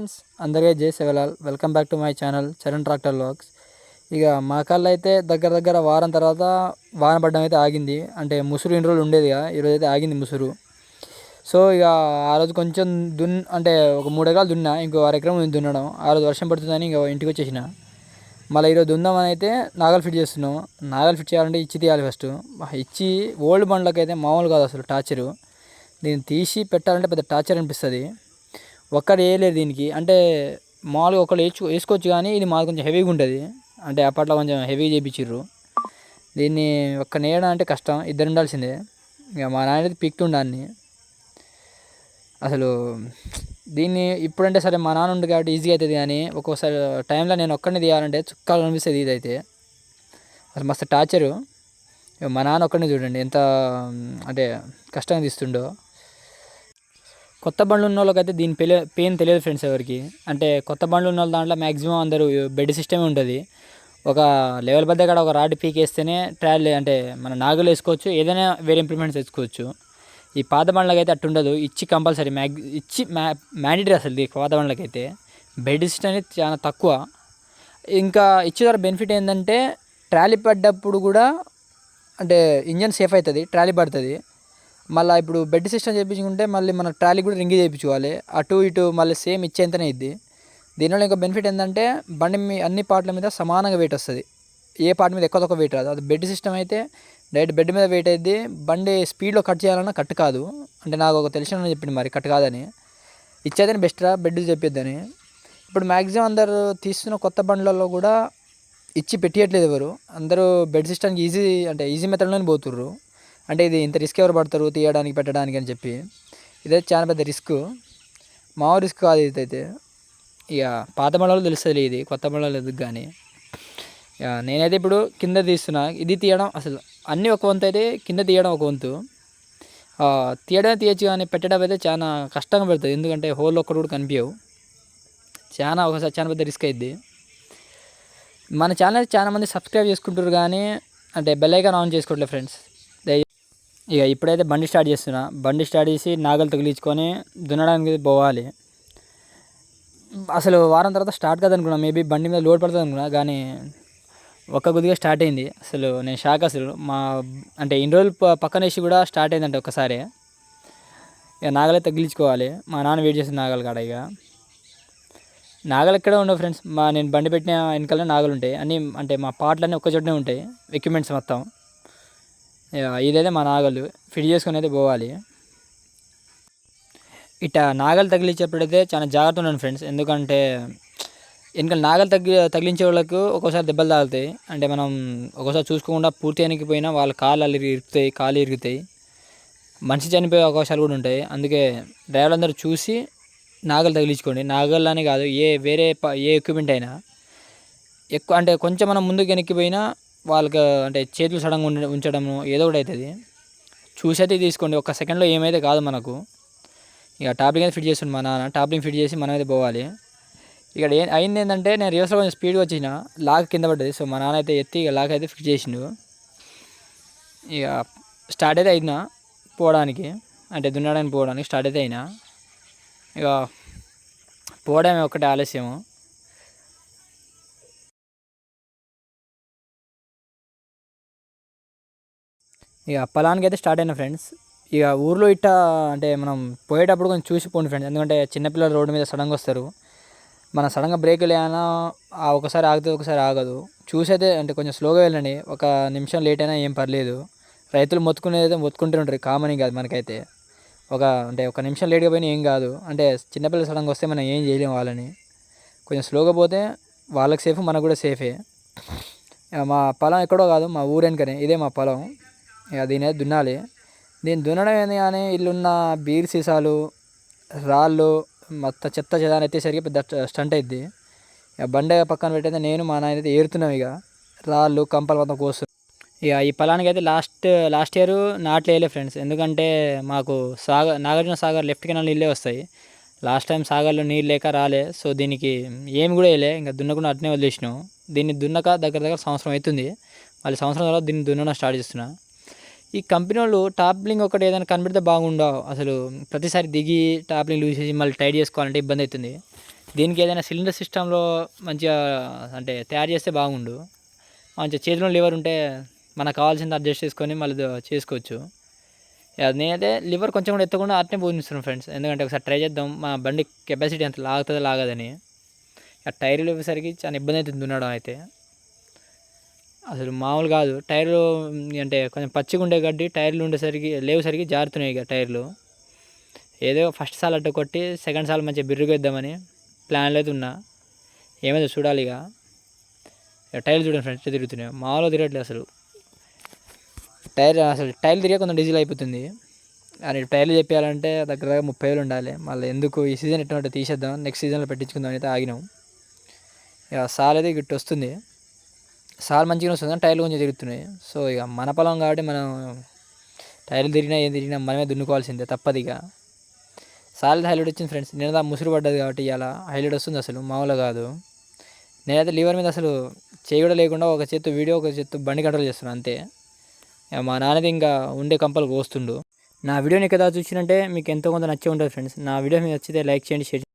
Friends అందరికీ జై Shivlal. Welcome back to my channel Charan tractor lakhs ఇక మా కళ్ళు అయితే దగ్గర దగ్గర వారం తర్వాత వాన పడడం అయితే ఆగింది. అంటే ముసురు ఇన్ని రోజులు ఉండేది కదా ఈరోజు అయితే ఆగింది ముసురు. సో ఇక ఆ రోజు కొంచెం దున్ అంటే ఒక మూడు ఎకరాలు దున్నా ఇంకో అర ఎకరం దున్నడం. ఆ రోజు వర్షం పడుతుందని ఇంకా ఇంటికి వచ్చేసిన. మళ్ళీ ఈరోజు దుందామని అయితే నాగలు ఫిట్ చేస్తున్నాం. నాగలు ఫిట్ చేయాలంటే ఇచ్చి తీయాలి ఫస్ట్ ఇచ్చి ఓల్డ్ బండ్లకు అయితే మామూలు కాదు అసలు టార్చరు. దీన్ని తీసి పెట్టాలంటే పెద్ద టార్చర్ అనిపిస్తుంది. ఒక్కడు వేయలేదు దీనికి. అంటే మామూలుగా ఒకళ్ళు వేసుకో వేసుకోవచ్చు కానీ ఇది మాది కొంచెం హెవీగా ఉంటుంది. అంటే అప్పట్లో కొంచెం హెవీగా చేయించారు దీన్ని ఒక్క నేయడం అంటే కష్టం. ఇద్దరు ఉండాల్సిందే. ఇక మా నాయన పీక్తుండాన్ని అసలు దీన్ని ఇప్పుడంటే సరే మా నాన్న ఉండు కాబట్టి ఈజీగా అవుతుంది కానీ ఒక్కోసారి టైంలో నేను ఒక్కడిని తీయాలంటే చుక్కాలు అనిపిస్తుంది ఇదైతే. అసలు మస్తు టార్చరు ఇక మా నాన్న ఒక్కడిని చూడండి ఎంత అంటే కష్టంగా తీస్తుండో. కొత్త బండ్లు ఉన్న వాళ్ళకైతే దీని పెళ్ళి పెయిన్ తెలియదు ఫ్రెండ్స్ ఎవరికి. అంటే కొత్త బండ్లు ఉన్న వాళ్ళ దాంట్లో మ్యాక్సిమం అందరూ బెడ్ సిస్టమే ఉంటుంది. ఒక లెవెల్ పెద్ద కాడ ఒక రాడ్ పీకేస్తేనే ట్రయల్ అంటే మన నాగులు వేసుకోవచ్చు ఏదైనా వేరే ఇంప్రూవ్మెంట్స్ తెచ్చుకోవచ్చు ఈ పాత బండ్లకైతే అట్టు అట్టుండదు ఇచ్చి కంపల్సరీ మ్యాగ్ ఇచ్చి మ్యా మ్యాండేటరీ అసలు ఈ పాత బండ్లకైతే. బెడ్ సిస్టమ్ అనేది చాలా తక్కువ. ఇంకా ఇచ్చే ద్వారా బెనిఫిట్ ఏంటంటే ట్రాలీ పడ్డప్పుడు కూడా అంటే ఇంజన్ సేఫ్ అవుతుంది ట్రాలీ పడుతుంది. మళ్ళీ ఇప్పుడు బెడ్ సిస్టమ్ చేయించుకుంటే మళ్ళీ మన ట్రాలీ కూడా రింగ్ చేయించుకోవాలి అటు ఇటు మళ్ళీ సేమ్ ఇచ్చేంతనే ఇద్ది దీనివల్ల ఇంకా బెనిఫిట్ ఏంటంటే బండి మీ అన్ని పార్ట్ల మీద సమానంగా వెయిట్ వస్తుంది. ఏ పార్ట్ మీద ఎక్కువ తక్కువ వెయిట్ రాదు. అది బెడ్ సిస్టమ్ అయితే డైరెక్ట్ బెడ్ మీద వెయిట్ అయింది బండి స్పీడ్లో కట్ చేయాలన్నా కట్ కాదు. అంటే నాకు ఒక తెలిసిన చెప్పింది మరి కట్ కాదని. ఇచ్చేదని బెస్ట్ రా బెడ్ చెప్పిద్దని ఇప్పుడు మ్యాక్సిమం అందరు తీస్తున్న కొత్త బండ్లలో కూడా ఇచ్చి పెట్టియట్లేదు ఎవరు. అందరూ బెడ్ సిస్టమ్కి ఈజీ అంటే ఈజీ మెథడ్లోనే పోతుర్రు. అంటే ఇది ఇంత రిస్క్ ఎవరు పడతారు తీయడానికి పెట్టడానికి అని చెప్పి. ఇదైతే చాలా పెద్ద రిస్క్ మామూలు రిస్క్ కాదు ఇదైతే. ఇక పాత బండ్లలో తెలుస్తుంది ఇది కొత్త బండ్లలో ఎదుగు కానీ. ఇక నేనైతే ఇప్పుడు కింద తీస్తున్నా. ఇది తీయడం అసలు అన్నీ ఒక వంతు అయితే కింద తీయడం ఒక వంతు. తీయడం తీయచ్చు కానీ పెట్టడం అయితే చాలా కష్టంగా పెడుతుంది. ఎందుకంటే హోల్ ఒక్కడు కూడా కనిపించవు. చాలా ఒకసారి చాలా పెద్ద రిస్క్ అయింది మన ఛానల్ చాలా మంది సబ్స్క్రైబ్ చేసుకుంటారు కానీ అంటే బెల్ ఐకాన్ ఆన్ చేసుకోవట్లేదు ఫ్రెండ్స్ ఇక ఇప్పుడైతే బండి స్టార్ట్ చేస్తున్నా. బండి స్టార్ట్ చేసి నాగలు తగిలించుకొని దున్నడానికి పోవాలి. అసలు వారం తర్వాత స్టార్ట్ కాదు అనుకున్నా మేబీ బండి మీద లోడ్ పడుతుంది అనుకున్నా. కానీ ఒక్క కొద్దిగా స్టార్ట్ అయింది. అసలు నేను షాక్ అసలు. మా అంటే ఇన్ని రోజులు పక్కనేసి పక్కన వేసి కూడా స్టార్ట్ అయిందంటే ఒకసారి ఇక నాగలే తగిలించుకోవాలి. మా నాన్న వెయిట్ చేసిన నాగలు కాడ ఇక. నాగలు ఎక్కడ ఉండవు ఫ్రెండ్స్. మా నేను బండి పెట్టిన వెనకాల నాగలు ఉంటాయి అన్నీ అంటే మా పాటలన్నీ ఒక్క చోటనే ఉంటాయి. ఎక్విప్మెంట్స్ మొత్తం. ఇదైతే మా నాగలు ఫిట్ చేసుకొని అయితే పోవాలి. ఇట నాగలు తగిలించేప్పుడైతే చాలా జాగ్రత్త ఉండండి ఫ్రెండ్స్ ఎందుకంటే ఎందుకంటే నాగలు తగ్గి తగిలించే వాళ్ళకు ఒక్కోసారి దెబ్బలు తాగుతాయి. అంటే మనం ఒక్కోసారి చూసుకోకుండా పూర్తి వెనక్కిపోయినా వాళ్ళ కాళ్ళు అల్లి ఇరుగుతాయి కాళ్ళు ఇరుగుతాయి. మనిషి చనిపోయే అవకాశాలు కూడా ఉంటాయి. అందుకే డ్రైవర్ అందరూ చూసి నాగలు తగిలించుకోండి. నాగల్లానే కాదు ఏ వేరే ఏ ఎక్విప్మెంట్ అయినా. ఎక్కువ అంటే కొంచెం మనం ముందుకు వెనక్కిపోయినా వాళ్ళకి అంటే చేతులు సడన్గా ఉంచడము ఏదో ఒకటి అవుతుంది చూసి అయితే తీసుకోండి. ఒక సెకండ్లో ఏమైతే కాదు మనకు. ఇక టాప్లింగ్ అయితే ఫిట్ చేస్తుండు మా నాన్న. టాప్లింగ్ ఫిట్ చేసి మనం అయితే పోవాలి. ఇక్కడ ఏ అయింది ఏంటంటే నేను రివర్స్లో కొంచెం స్పీడ్గా వచ్చిన. లాక్ కింద పడ్డది. సో మా నాన్న అయితే ఎత్తి ఇక లాక్ అయితే ఫిట్ చేసిండు. ఇక స్టార్ట్ అయితే అయినా పోవడానికి. అంటే దున్నడానికి పోవడానికి స్టార్ట్ అయితే అయినా. ఇక పోవడమే ఒకటి ఆలస్యము. ఇక పొలానికి అయితే స్టార్ట్ అయిన ఫ్రెండ్స్. ఇక ఊర్లో ఇట్ట అంటే మనం పోయేటప్పుడు కొంచెం చూసి పోండి ఫ్రెండ్స్. ఎందుకంటే చిన్నపిల్లలు రోడ్డు మీద సడన్గా వస్తారు. మన సడన్గా బ్రేక్ లేనా ఒకసారి ఆగుతుంది ఒకసారి ఆగదు. చూసైతే అంటే కొంచెం స్లోగా వెళ్ళండి. ఒక నిమిషం లేట్ అయినా ఏం పర్లేదు. రైతులు మొత్తుకునేది అయితే మొత్తుకుంటూ ఉంటారు. కామన్ కాదు మనకైతే. ఒక అంటే ఒక నిమిషం లేట్గా పోయినా ఏం కాదు. అంటే చిన్నపిల్లలు సడన్గా వస్తే మనం ఏం చేయలేము వాళ్ళని. కొంచెం స్లోగా పోతే వాళ్ళకి సేఫ్ మనకు కూడా సేఫే. మా పొలం ఎక్కడో కాదు మా ఊరెనకనే ఇదే మా పొలం. ఇక దీని అయితే దున్నాలి. దీన్ని దున్నడం ఏంది కానీ ఇల్లున్న బీర్ సీసాలు రాళ్ళు మొత్తం చెత్త చెదాన్ని ఎత్తేసరికి పెద్ద స్టంట్ అయింది ఇక బండ పక్కన పెట్టయితే నేను మా నాయన అయితే ఏరుతున్నాం ఇక. రాళ్ళు కంపలు మొత్తం కోస్తున్నాం ఇక ఈ పొలానికి అయితే లాస్ట్ లాస్ట్ ఇయర్ నాట్లు వేయలే ఫ్రెండ్స్. ఎందుకంటే మాకు సాగర్ నాగార్జున సాగర్ లెఫ్ట్ కెనాల్ నీళ్ళే వస్తాయి. లాస్ట్ టైం సాగర్లో నీళ్ళు లేక రాలే. సో దీనికి ఏమి కూడా వేయలే. ఇంకా దున్నకుండా అట్నే వదిలేసినాం. దీన్ని దున్నక దగ్గర దగ్గర సంవత్సరం అవుతుంది. మళ్ళీ సంవత్సరం తర్వాత దీన్ని దున్నడం స్టార్ట్ చేస్తున్నా. ఈ కంపెనీ వాళ్ళు టాప్లింగ్ ఒకటి ఏదైనా కనిపెడితే బాగుండవు అసలు ప్రతిసారి దిగి టాప్లింగ్ లూజ్ చేసి మళ్ళీ టైట్ చేసుకోవాలంటే ఇబ్బంది అవుతుంది. దీనికి ఏదైనా సిలిండర్ సిస్టంలో మంచిగా అంటే తయారు చేస్తే బాగుండు. మంచిగా చేతిలో లివర్ ఉంటే మనకు కావాల్సింది అడ్జస్ట్ చేసుకొని మళ్ళీ చేసుకోవచ్చు. నేనైతే లివర్ కొంచెం కూడా ఎత్తకుండా అట్నే పోనిస్తున్నాను ఫ్రెండ్స్. ఎందుకంటే ఒకసారి ట్రై చేద్దాం. మా బండి కెపాసిటీ ఎంత లాగుతుందో లాగదని. ఆ టైర్లు ఇవ్వేసరికి చాలా ఇబ్బంది అవుతుంది దున్నడం అయితే. అసలు మామూలు కాదు. టైర్లు అంటే కొంచెం పచ్చిగా ఉండే గడ్డి టైర్లు ఉండేసరికి లేవుసరికి జారుతున్నాయి ఇక టైర్లు. ఏదో ఫస్ట్ సాల్ అట్ట కొట్టి సెకండ్ సాల్ మంచిగా బిర్రుగా ఇద్దామని ప్లాన్లో అయితే ఉన్నా. ఏమైందో చూడాలి ఇక. ఇక టైర్లు చూడండి ఫ్రెండ్స్ తిరుగుతున్నాయి. మామూలుగా తిరగట్లేదు అసలు. టైర్ అసలు టైర్లు తిరిగే కొంచెం డీజిల్ అయిపోతుంది. అని టైర్లు చెప్పాలంటే దగ్గర దగ్గర ముప్పై వేలు ఉండాలి. మళ్ళీ ఎందుకు ఈ సీజన్ ఎట్లా తీసేద్దాం నెక్స్ట్ సీజన్లో పెట్టించుకుందాం అయితే ఆగినాం. ఇక సాల్ అయితే గిట్టు వస్తుంది. సాల్ మంచిగా వస్తుంది కానీ టైర్లు కొంచెం తిరుగుతున్నాయి. సో ఇక మన పొలం కాబట్టి మనం టైర్లు తిరిగినా ఏం తిరిగినా మనమే దున్నుకోవాల్సిందే తప్పదు ఇక. సాల్ హైలైట్ వచ్చింది ఫ్రెండ్స్. నేను దా ముసురు పడ్డది కాబట్టి ఇలా హైలైట్ వస్తుంది అసలు మామూలుగా కాదు. నేనైతే లివర్ మీద అసలు చేయి కూడా లేకుండా ఒక చేత్తు వీడియో ఒక చేత్తు బండి కంట్రోల్ చేస్తున్నాను అంతే. మా నాన్నది ఇంకా ఉండే కంపలు కోస్తుండు నా వీడియోని కదా చూసినంటే మీకు ఎంతో కొంత నచ్చే ఉంటుంది ఫ్రెండ్స్. నా వీడియో మీకు నచ్చితే లైక్ చేయండి షేర్ చేయండి.